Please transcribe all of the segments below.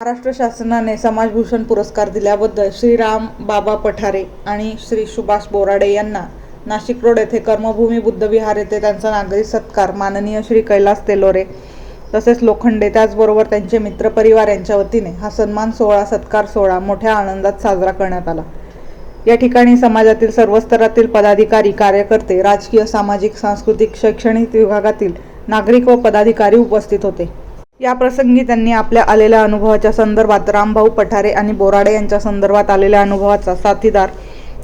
महाराष्ट्र शासनाने समाजभूषण पुरस्कार दिल्याबद्दल श्रीराम बाबा पठारे आणि श्री सुभाष बोराडे यांना नाशिक रोड येथे कर्मभूमी बुद्धविहार येथे त्यांचा नागरी सत्कार माननीय श्री कैलास तेलोरे तसेच लोखंडे त्याचबरोबर त्यांचे मित्रपरिवार यांच्या वतीने हा सन्मान सोहळा सत्कार सोहळा मोठ्या आनंदात साजरा करण्यात आला. या ठिकाणी समाजातील सर्व स्तरातील पदाधिकारी कार्यकर्ते राजकीय सामाजिक सांस्कृतिक शैक्षणिक विभागातील नागरिक व पदाधिकारी उपस्थित होते. या प्रसंगी त्यांनी आपल्या आलेल्या अनुभवाच्या संदर्भात रामभाऊ पठारे आणि बोराडे यांच्या संदर्भात आलेल्या अनुभवाचा साथीदार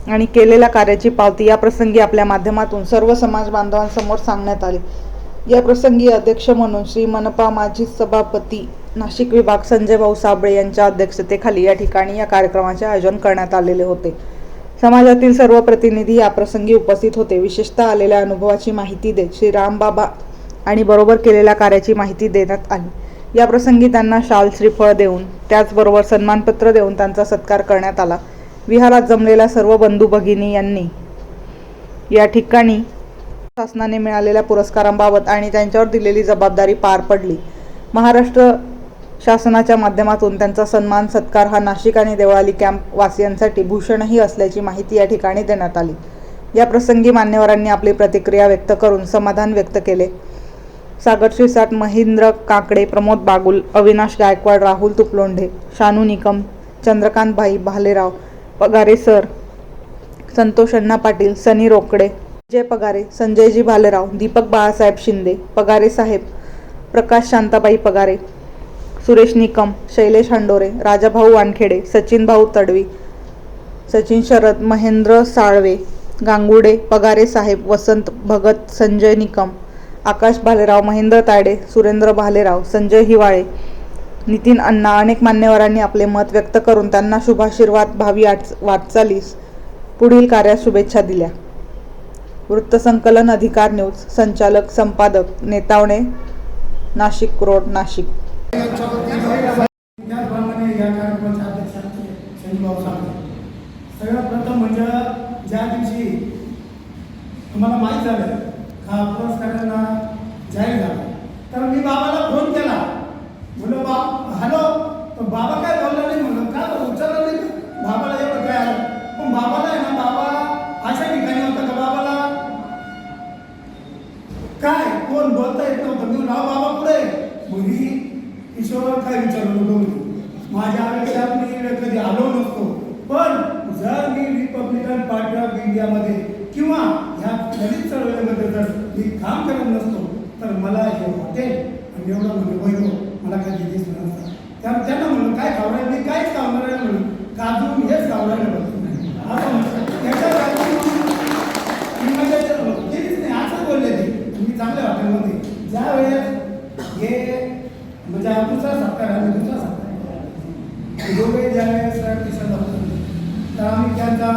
आणि केलेल्या कार्याची पावती या प्रसंगी आपल्या माध्यमातून सर्व समाज बांधवांसमोर सांगण्यात आली. या प्रसंगी अध्यक्ष म्हणून श्री मनपा माजी सभापती नाशिक विभाग संजय भाऊ साबळे यांच्या अध्यक्षतेखाली या ठिकाणी या कार्यक्रमाचे आयोजन करण्यात आलेले होते. समाजातील सर्व प्रतिनिधी या प्रसंगी उपस्थित होते. विशेषतः आलेल्या अनुभवाची माहिती देत श्री रामबाबा आणि बरोबर केलेल्या कार्याची माहिती देण्यात आली. या प्रसंगी त्यांना शाल श्रीफळ देऊन त्याचबरोबर सन्मानपत्र देऊन त्यांचा सत्कार करण्यात आला. विहारात जमलेल्या सर्व बंधू भगिनी यांनी या ठिकाणी शासनाने मिळालेल्या पुरस्कारांबाबत आणि त्यांच्यावर दिलेली जबाबदारी पार पडली. महाराष्ट्र शासनाच्या माध्यमातून त्यांचा सन्मान सत्कार हा नाशिक आणि देवळाली कॅम्प वासियांसाठी भूषणही असल्याची माहिती या ठिकाणी देण्यात आली. या प्रसंगी मान्यवरांनी आपली प्रतिक्रिया व्यक्त करून समाधान व्यक्त केले. सागर श्रीसाट महेंद्र काकडे प्रमोद बागुल अविनाश गायकवाड राहुल तुपलोंढे शानू निकम चंद्रकांत भाई भालेराव पगारे सर संतोष अण्णा पाटील सनी रोकडे जय पगारे संजयजी भालेराव दीपक बाळासाहेब शिंदे पगारे साहेब प्रकाश शांताबाई पगारे सुरेश निकम शैलेश हंडोरे राजाभाऊ वानखेडे सचिन भाऊ तडवी सचिन शरद महेंद्र साळवे गांगुडे पगारे साहेब वसंत भगत संजय निकम आकाश भालेराव महेंद्र तायडे सुरेंद्र भालेराव संजय हिवाळे नितीन अण्णा अनेक मान्यवरांनी आपले मत व्यक्त करून त्यांना शुभाशीर्वाद भावी आट वाटचालीस पुढील कार्यात शुभेच्छा दिल्या. वृत्तसंकलन अधिकार न्यूज संचालक संपादक नेतावणे नाशिक रोड नाशिक. सगळ्यात प्रथम म्हणजे ज्या दिवशी तुम्हाला माहीत झालं का पुरस्कारांना जाहीर झाला तर मी बाबाला फोन केला म्हणलं बा हॅलो तर बाबा काय बोलला नाही म्हणलं का बरं उचलला नाही का? बाबाला एवढं काय आलं पण बाबाला आहे ना बाबा अशा ठिकाणी होता का बाबाला काय कोण बोलता येत नव्हतं मी नाव बाबा पुढे मुली ईश्वर काय विचारू नको म्हणे. माझ्या आयुष्यात मी कधी आलो नसतो पण जर मी रिपब्लिकन पार्टी ऑफ इंडियामध्ये किंवा ह्या दलित चळवळीमध्ये जर मी काम करत नसतो तर मला हे हॉटेल आणि एवढं म्हणजे वैभव मला कधी दिसलं नसतं त्या त्यांना म्हणलं काय खावणार मी काहीच खावणार नाही म्हणून काजू हेच खावणार नाही असं म्हणलं त्याच्या बाजूने मी माझ्या केलीच नाही असं बोलले ते मी चांगल्या हॉटेलमध्ये ज्या वेळेस हे म्हणजे हा दुसरा सत्कार आणि दुसरा सत्कार दोघे ज्या वेळेस किशन होतो तर आम्ही त्यांचा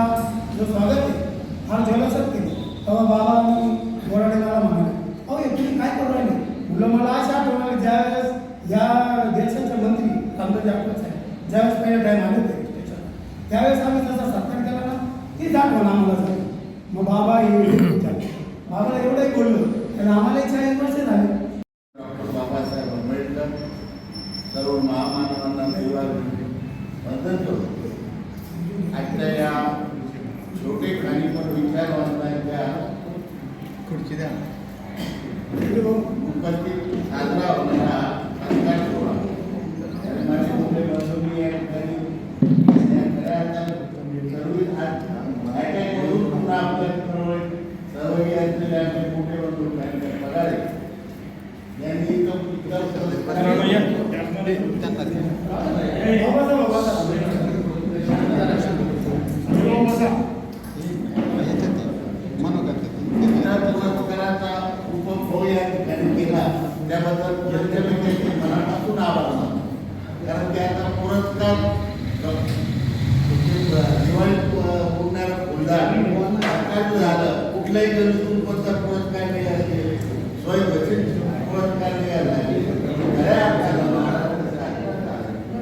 जो स्वागत आहे फार जलसत केलं तेव्हा बाबा आणि बोराडे मला म्हणाले अहो हे तुम्ही काय करू राहिले म्हणलं मला अशा आठवण आली ज्या वेळेस या देशाचे मंत्री रामदास आठवत साहेब ज्यावेळेस पहिल्या टाईम आले होते स्टेशनला त्यावेळेस आम्ही तसा सत्कार केला ना तीच आठवण आम्हाला झाली मग बाबा हे विचारले. बाबाला एवढंही बोललो तर आम्हाला चाळीस वर्ष झाले डॉक्टर बाबासाहेब आंबेडकर सर्व महामानवांना विभाग वंदन करतो आजच्या या छोटे खाणी पण विचारवंतांच्या खुर्ची द्या उपस्थित साजरा होणारा सत्कार सोहळा आणि माझे मोठे बंधूंनी या ठिकाणी या खऱ्या अर्थाने सर्व आज बायकांकडून पुन्हा आपल्या चळवळीत सहभागी असलेले आमचे मोठे बंधू काही पगारे यांनी तो इतर बाबाचा बाबाचा पुरस्काराचा उपभोग या ठिकाणी केला. त्याबद्दल जनतेचे मनापासून आभार मानतो. कारण त्याचा पुरस्कार म्हणजे, दिवाळी पुरणार फुलदार झालं कुठल्याही गरजून कोणता पुरस्कार नाही असेल स्वयंघोषित पुरस्कार मिळाला खऱ्या अर्थानं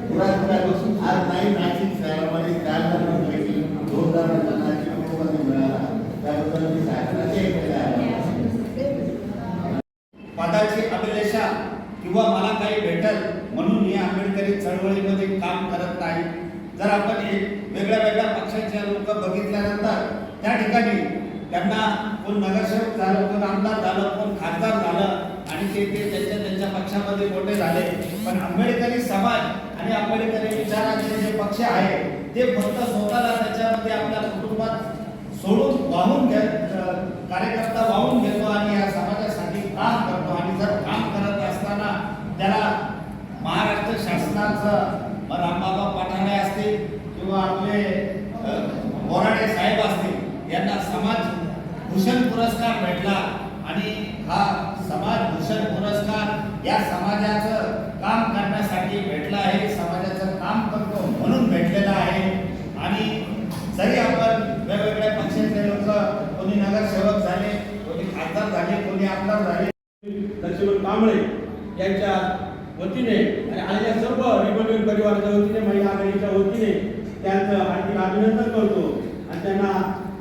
पुरस्कार आज नाही नाशिक शहरामध्ये चार जणांपैकी दोन जणांना नाशिकमध्ये मिळाला त्याबद्दल मी शासनाचे केले आहे भेटल म्हणून ही आंबेडकरी चळवळीमध्ये काम करत नाही. जर आपण हे वेगळ्या वेगळ्या पक्षाचे लोक बघितल्यानंतर त्या ठिकाणी त्यांना कोण नगरसेवक झालं कोण आमदार झालं कोण खासदार झालं आणि ते ते त्यांच्या त्यांच्या पक्षामध्ये मोठे झाले. पण आंबेडकरी समाज आणि आंबेडकरी विचाराचे जे पक्ष आहे ते फक्त स्वतःला त्याच्यामध्ये आपल्या कुटुंबात सोडून वाहून घेत कार्यकर्ता वाहून घेतो आणि या समाजासाठी काम करतो. आणि जर त्याला महाराष्ट्र शासनाचं रामबाबा पठाणे असतील किंवा आपले बोराडे साहेब असतील यांना समाज भूषण पुरस्कार भेटला. आणि हा समाज भूषण पुरस्कार या समाजाचं काम करण्यासाठी भेटला आहे समाजाचं काम करतो म्हणून भेटलेला आहे. आणि जरी आपण वेगवेगळ्या पक्षाचे लोक कोणी नगरसेवक झाले कोणी खासदार झाले कोणी आमदार झाले त्यांच्या वतीने आणि आलेल्या सर्व रिपब्लिकन परिवाराच्या वतीने महिला आघाडीच्या वतीने त्यांचं आणखी अभिनंदन करतो आणि त्यांना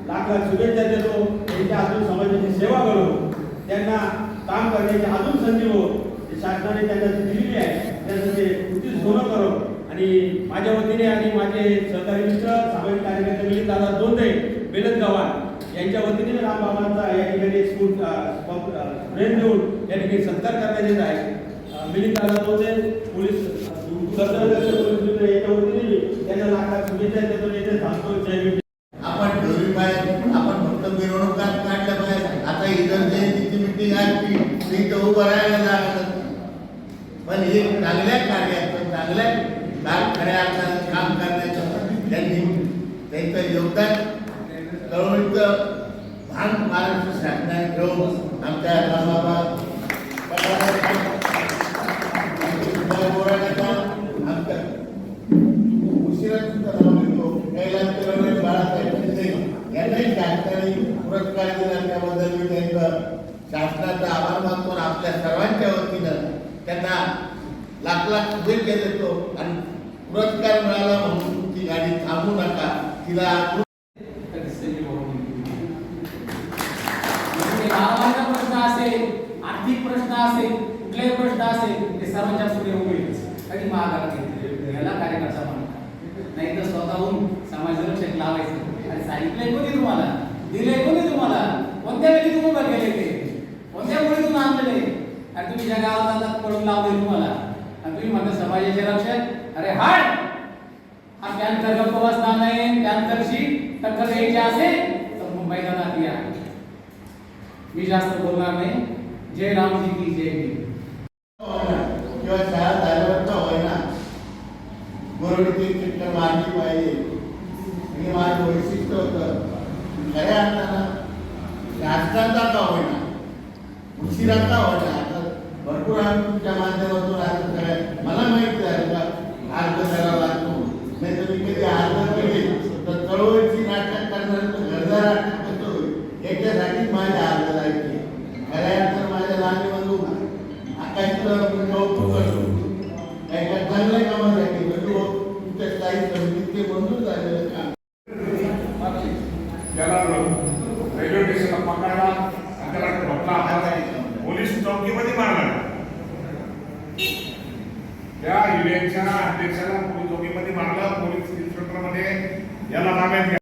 लाख लाख शुभेच्छा देतो. त्यांच्या अजून समाजाची सेवा करू. त्यांना काम करण्याची अजून संधी हो. शासनाने त्यांना दिलेली आहे त्याचं ते उचित सोनं करो. आणि माझ्या वतीने आणि माझे सहकारी मित्र सामाजिक कार्यकर्ते मिलिंद दादा दोंदे बेलत गव्हाण यांच्या वतीने रामबाबांचा या ठिकाणी स्फूर्त स्कूल देऊन या ठिकाणी सत्कार करण्यात येत आहे. अ, मिलिंद दादा पोलीस आपण ठेवली पाहिजे आपण फक्त मिरवणुकात काढल्या पाहिजे. आता इतर जयंतीची मिटिंग आहे ती इथं उभं राहायला पण हे चांगल्या कार्याचं चांगल्या खऱ्या अर्थानं काम करण्याचं त्यांनी त्यांचं योगदान चळवळीचं भान महाराष्ट्र शासनाने ठेवून आमच्या रामबाबा आभार मानतो आपल्या सर्वांच्या वतीनं त्यांना लाख लाख शुभेच्छा देतो आणि पुरस्कार मिळाला म्हणून ती गाडी थांबू नका. तिला गावाचा प्रश्न असेल आर्थिक प्रश्न असेल कुठलाही प्रश्न असेल ते सर्वांच्या पुढे होईल कधी महागात घेतले याला कार्यकर्ता म्हणतात नाही तर स्वतःहून समाजाला लक्ष लावायचं आणि सांगितलंय कोणी तुम्हाला दिलंय कोणी तुम्हाला कोणत्या वेळी तुम्ही उभं केले ते कोणत्या मुळीतून आणलेले आणि तुम्ही ज्या गावात जातात पडून लावले तुम्हाला आणि तुम्ही म्हणता समाजाचे रक्षण अरे हाड हा त्यानंतर गप्प बसणार नाही त्यानंतरची टक्कर घ्यायची असेल तर मुंबईला नाती आहे मी जास्त बोलणार नाही. जय रामजी की जय भीम. किंवा शाळा झाल्यावर होईना. गोरडीची चक्कर मारली पाहिजे. हे माझं वैशिष्ट्य होतं खऱ्या अर्थानं शासनाचा का होईना? उशिरा का होईना. भरपूर आम्ही तुमच्या माध्यमातून अर्ज कराय मला माहिती आहे का अर्ज करावा लागतो नाही तर मी कधी अर्ज केले तर चळवळीची नाटक करणार तर घरदार नाटक कसं होईल याच्यासाठीच माझे अर्ज जायचे खऱ्या अर्थानं माझ्या लहान बंधू आकाशचं कौतुक करतो एका चांगल्या कामासाठी म्हणजे तुमच्या स्थायी समितीचे मंजूर झालेलं काम त्याला रेल्वे स्टेशनला पकडला आणि त्याला ढोकला हाताने पोलीस चौकीमध्ये मारला त्या युनियनच्या अध्यक्षाला पोलीस चौकीमध्ये मारलं पोलीस इन्स्पेक्टरमध्ये याला ताब्यात घ्या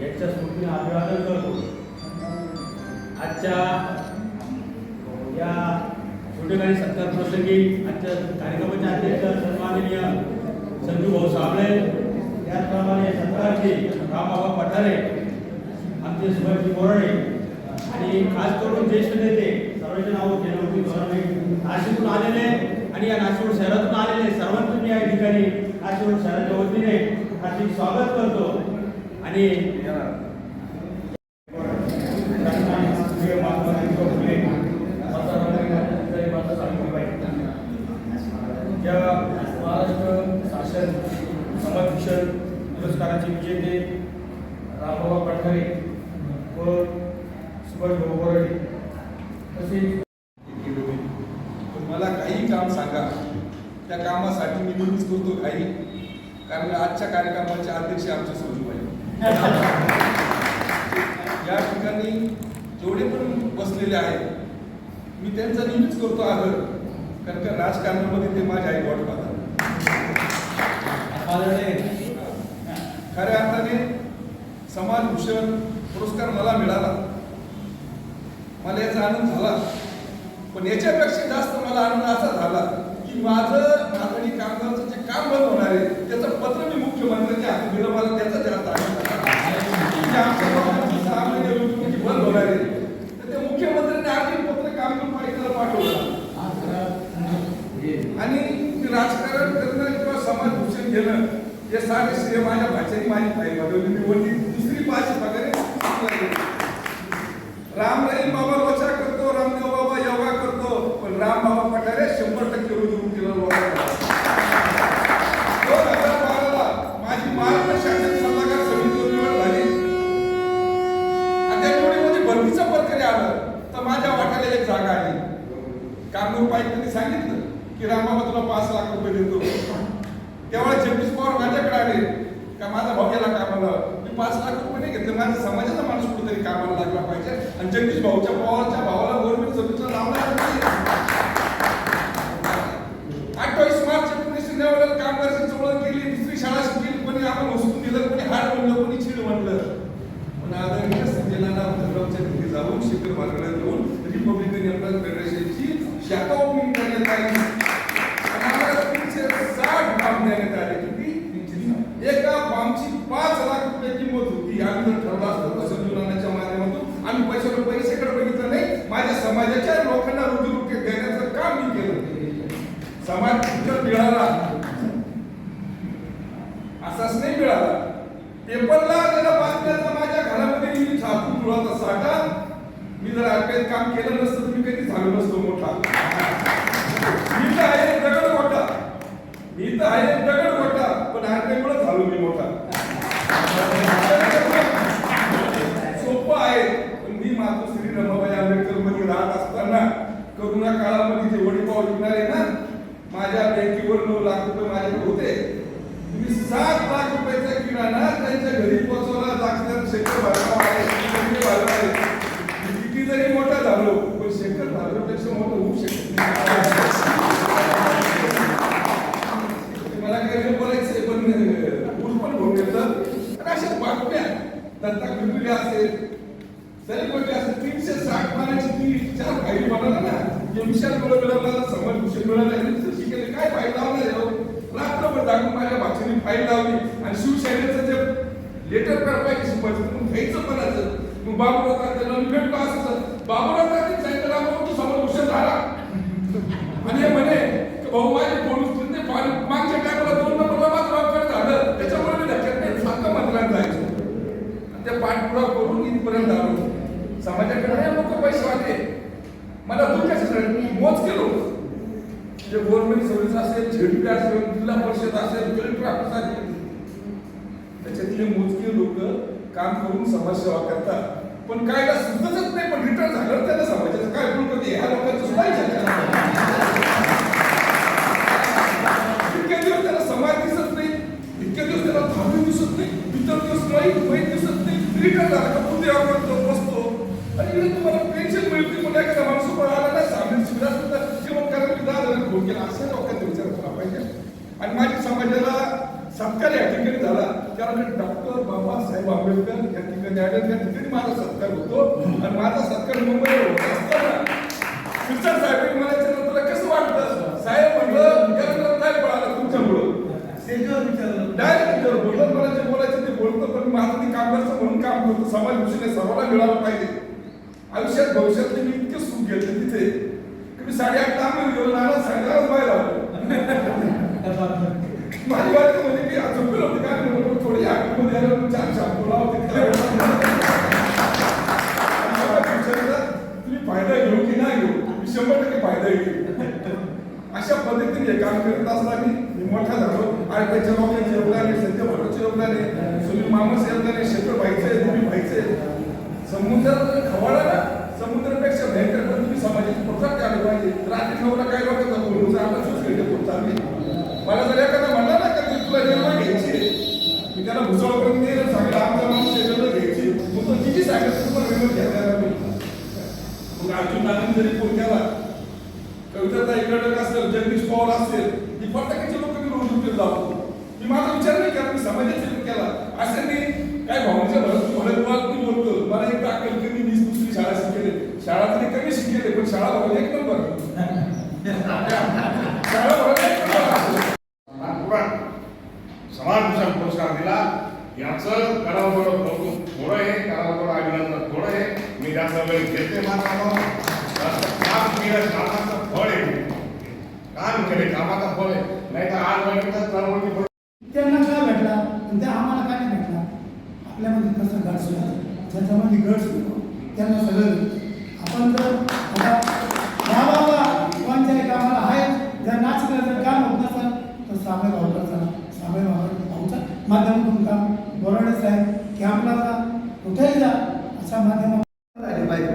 यांच्या स्मृतीने अभिवादन करतो आजच्या या छोटेखानी सत्कार प्रसंगी आजच्या कार्यक्रमाचे अध्यक्ष सन्माननीय संजू भाऊ साबळे त्याचप्रमाणे सत्कारचे रामबाबा पठारे आमचे सुभाषजी बोराडे आणि खास करून ज्येष्ठ नेते सर्वांचे नाव जनवती बोराडे नाशिकून आलेले आणि या नाशिक शहरातून आलेले सर्वांचं मी या ठिकाणी नाशिक शहराच्या वतीने हार्दिक स्वागत करतो. आणि या महाराष्ट्र शासन समाजभूषण पुरस्काराचे विजेते रामबाबा पठारे व सुभाष भाऊ बोराडे तसेच मला काही काम सांगा त्या कामासाठी मी नेहमीच करतो काही कारण आजच्या कार्यक्रमाचे अध्यक्ष आमचे सोजूबाई या ठिकाणी जेवढे पण बसलेले आहेत मी त्यांचा नेहमीच करतो आदर कारण का राजकारणामध्ये ते माझ्या आई वाट पाहतात खऱ्या अर्थाने समाजभूषण पुरस्कार मला मिळाला. मला याचा आनंद झाला. पण याच्यापेक्षा जास्त मला आनंद असा झाला की माझं मागणी कामगाराचं जे काम बंद होणार आहे त्याचं पत्र मी मुख्यमंत्र्यांच्या हाती दिलं मला त्याचा जास्त आनंद झाला की आमच्या गावाची सहा महिने रोजगारी बंद होणार आहे तर त्या मुख्यमंत्र्यांनी आर्थिक पत्र कामगार पालिकेला पाठवलं आणि राजकारण करणं किंवा समाज भूषण घेणं हे सारे श्रेय माझ्या भाषेने माझी ताई बदलली मी वरती दुसरी पाच पगारे राम राहील बाबा लोचा की रामबाबा तुला पाच लाख रुपये देतो. तेव्हा जगदीश पवार माझ्याकडे आले. का माझा भाऊ गेला कामाला? मी पाच लाख रुपये नाही घेतले. माझ्या समाजाचा माणूस कुठेतरी कामाला लागला पाहिजे. आणि जगदीश भाऊच्या पवारच्या भावाला गव्हर्नमेंट सर्व्हिसला लावला अठ्ठावीस मार्च एकोणीसशे नव्याला कामगारांची चळवळ केली. दुसरी शाळा शिकली. कोणी आपण हसून दिलं कोणी हार म्हणलं कोणी छीड म्हणलं पण आदरणीय संजयला नाना भद्ररावच्या घरी जाऊन शिखर मार्गाला जाऊन रिपब्लिकन एम्प्लॉईज फेडरेशनची शाखा ओपनिंग करण्यात आली आणि आम्हाला तीनशे साठ फॉर्म देण्यात आले किती तीनशे साठ. एका फॉर्मची पाच त्याची किंमत होती. आम्ही जर ठरवलं असतं तर माध्यमातून आम्ही पैशाला पैसेकडे बघितलं नाही. माझ्या समाजाच्या लोकांना रोजीरोटी देण्याचं काम मी केलं. समाज शिक्षण मिळाला असाच नाही मिळाला. पेपरला आलेला बातम्याचा माझ्या घरामध्ये मी छापून जुळाचा साठा. मी जर आरपीएत काम केलं नसतं तुम्ही मी कधी झालो नसतो मोठा मी तर आहे दगड मोठा मी तर आहे दगड मोठा पण आरपीएत मुळे झालो मी मोठा सोपं आहे पण मी मातोश्री रमाबाई आंबेडकरमध्ये राहत असताना करोना काळामध्ये जे वडीपाव विकणारे ना माझ्या बँकेवर नऊ लाख रुपये माझ्याकडे होते मी सात लाख रुपयाचा किराणा त्यांच्या घरी पोहोचवला दाखल्यात शेखर भाजपा आहे संजय भाजपा आहे मी किती जरी मोठा झालो पण शेखर भाजपपेक्षा मोठं होऊ शकत नाही. मला काही बोलायचं पण ऊस पण घेऊन घेतलं आणि अशा बातम्या दत्ता कुटुंबी असेल तरी म्हणजे असं तीनशे साठ मानाची ती चार काही बनवला ना जे विशाल मिळवला समाज भूषण मिळाला शिकेल काय फाईल लावणार हो? रात्रभर जागून माझ्या भाषेने फाईल लावली. आणि शिवसेनेचं जे लेटर पाहिजे शिकवायचं मग घ्यायचं कोणाचं? मग बाबूराव तात्याला भेटलो असं बाबूराव तात्या सांगितलं रामभाऊ तू समोर भूषण झाला. आणि म्हणे भाऊ माझे पोलीस तिथे पाणी- मागच्या टायमाला दोन नंबरला माझं वापर झालं. त्याच्यामुळे मी धक्क्यात नाही. सारखं मंत्र्यात जायचो. आणि ते पाठपुरावा करून इथपर्यंत आलो. समाजाकडे लोक पैसे वाटे मला दूर कशासाठी मी मोज केलो? जे गव्हर्नमेंट सर्व्हिस असेल झेडपी असेल जिल्हा परिषद असेल कलेक्टर ऑफिस असेल. त्याच्यातले मोजके लोक काम करून समाजसेवा करतात. पण कायला सुचतच नाही पण रिटर्न झालं त्याला समाजाचं काय उपयोग होते ह्या लोकांचं सुद्धा विचार दिवस त्याला समाज दिसत नाही इतक्या दिवस त्याला धार्मिक दिसत नाही इतर दिवस माहीत माहीत दिसत नाही. रिटर्न झाला का पुढे करतो बसतो. आणि इकडे तुम्हाला पेन्शन मिळते पण एखादा माणूस उभा आला ना सामान्य सुविधा सुद्धा जेवण करायला मी दहा हजार फोन केला अशा लोकांचा विचार केला पाहिजे आणि माझ्या समाजाला सत्कार या ठिकाणी झाला. कारण डॉक्टर बाबासाहेब आंबेडकर या ठिकाणी आले. त्या ठिकाणी माझा सत्कार होतो. आणि माझा सत्कार मुंबईला होत. असताना कृष्ण साहेब विचारलं तुला कसं वाटतं? साहेब म्हणलं याला काय पळाला तुमच्यामुळं? विचारलं. डायरेक्ट बोलत मला जे बोलायचं ते बोलतो पण माझं मी कामगारचं म्हणून काम करतो समाज भूषण सर्वांना मिळालं पाहिजे. आयुष्यात भविष्यात मी इतके सुख घेतले तिथे की मी साडेआठ लांब घेऊन आला साडेदहाच बाहेर आलो माझी बायको म्हणजे की झोपेल होते काय म्हणून थोडी आठवण द्यायला म्हणून चार शॅम्पू तुम्ही फायदा घेऊ की नाही घेऊ मी शंभर टक्के फायदा घेऊ अशा पद्धतीने हे काम करत असताना मी मोठा झालो आणि त्याच्या लोकांचे योगदान आहे सत्य भटाचे योगदान आहे सुनील मामाचं योगदान आहे शेखर व्हायचं आहे तुम्ही व्हायचं आहे. समुद्रात जर खवाडा ना समुद्रापेक्षा भयंकर पण तुम्ही समाजाची प्रोत्साहन द्यायला पाहिजे रात्री ठेवला काय लोकांचा बोलून आपला सुस घेते चांगली मला जर एखादा म्हणला ना का तुला निर्णय घ्यायची मी त्याला भुसावळपर्यंत गेलं सांगितलं आमचा माणूस शेजारला घ्यायची मग तो किती सांगितलं तुम्हाला निर्णय घ्यायला मी मग अर्जुन दादांनी जरी फोन केला कविता रुपयाचा इकडक असेल जगदीश पवार असेल ही फटाक्याचे लोक मी रोज उठून लावतो मी माझा विचार नाही केला मी समाजाचा विचार केला. असं नाही काय भावनेच्या भरत भरत मला मी बोलतो मला एक दाखल कमी वीस दुसरी शाळा शिकेले. शाळा तरी कमी शिकेले पण शाळा भरली एक नंबर. शाळा नागपुरात समाजभूषण पुरस्कार दिला. याचं करावं थोडं थोडं आहे करावं थोडं अभिनंदन थोडं आहे. मी जास्त वेळ घेते माझा काम केलं कामाचं फळ आहे काम केले कामाचं आहे नाही तर आठ बघितलं चळवळी त्यांना काय भेटला? आणि त्या आम्हाला काय नाही भेटला? आपल्यामध्ये कसं घट सुद्धा ज्याच्यामध्ये घट होतो त्यांना सगळं आपण जर आता बाबा कोणत्याही कामाला आहे जर नाच करायचं काम होत नसेल तर सामे भाऊचा सामे भाऊचा माध्यमातून काम. बोराडे साहेब कॅम्पला जा. कुठेही जा. अशा माध्यमातून पाहिजे.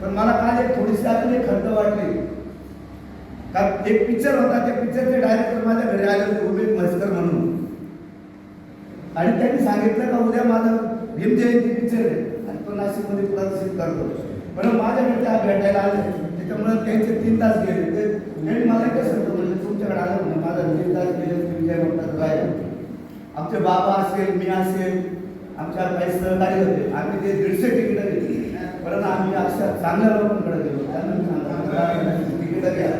पण मला काल एक थोडीशी अजून एक खंत वाटली. कारण एक पिक्चर होता त्या पिक्चरचे डायरेक्टर माझ्या घरी आले होते उमेद म्हणून. आणि त्यांनी सांगितलं का उद्या माझा भीमजयंती पिक्चर आहे. आणि तो नाशिकमध्ये प्रदर्शित करतो पण माझ्याकडे त्या भेटायला आले. त्याच्यामुळे त्यांचे तीन तास गेले. ते त्यांनी मला काय सांगतो म्हणजे तुमच्याकडे आलं म्हणजे माझा तीन तास गेले विजय म्हणतात काय आमचे बाबा असेल मी असेल आमच्या काही सहकारी होते. आम्ही ते दीडशे तिकीटं घेतली. परंतु आम्ही अशा चांगल्या लोकांकडे गेलो. त्यांना तिकीटं घ्या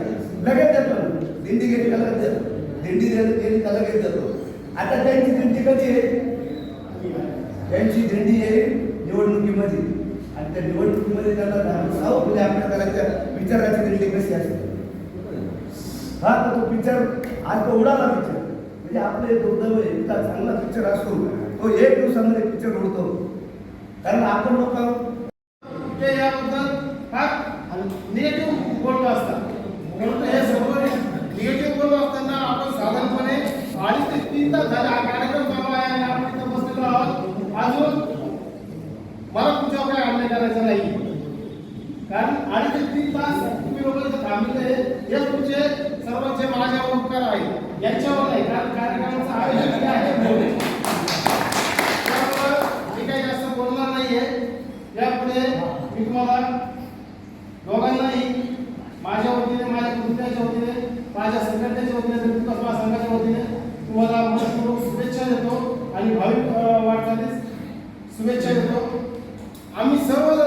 लगेच देतो दिंडी गेली कलर लगेच दिंडी गेली गेली घेत जातो. आता त्यांची दिंडी कधी आहे? त्यांची दिंडी आहे निवडणुकीमध्ये. आणि त्या निवडणुकीमध्ये त्यांना धाडसाव म्हणजे आपल्या करायच्या विचाराची दिंडी कशी असते? हा तर तो पिक्चर आज तो उडाला पिक्चर म्हणजे आपले दुर्दैव आहे, इतका चांगला पिक्चर असतो तो एक दिवसामध्ये पिक्चर उडतो. कारण आपण लोक ते याबद्दल फार निगेटिव्ह बोललो असतात परंतु हे सर्व निगेटिव्ह बोललो असताना आपण साधारणपणे अडीच ते हा कार्यक्रम चालू आहे आणि आपण इथं बसलेलो आहोत. अजून मला तुमच्यावर काय अन्याय करायचा नाही. कारण अडीच ते तीन तास तुम्ही लोक इथं थांबलेले हे तुमचे सर्वांचे माझ्यावर उपकार आहे यांच्यावर नाही कारण कार्यक्रमाचं आयोजन जे आहे मी काही जास्त बोलणार नाहीये. यापुढे मी तुम्हाला दोघांनाही माझ्या वतीने माझ्या कुटुंबाच्या वतीने माझ्या संघटनेच्या वतीने विकास महासंघाच्या वतीने तुम्हाला मनपूर्वक शुभेच्छा देतो आणि भाविक वाटचालीस शुभेच्छा देतो. आम्ही सर्व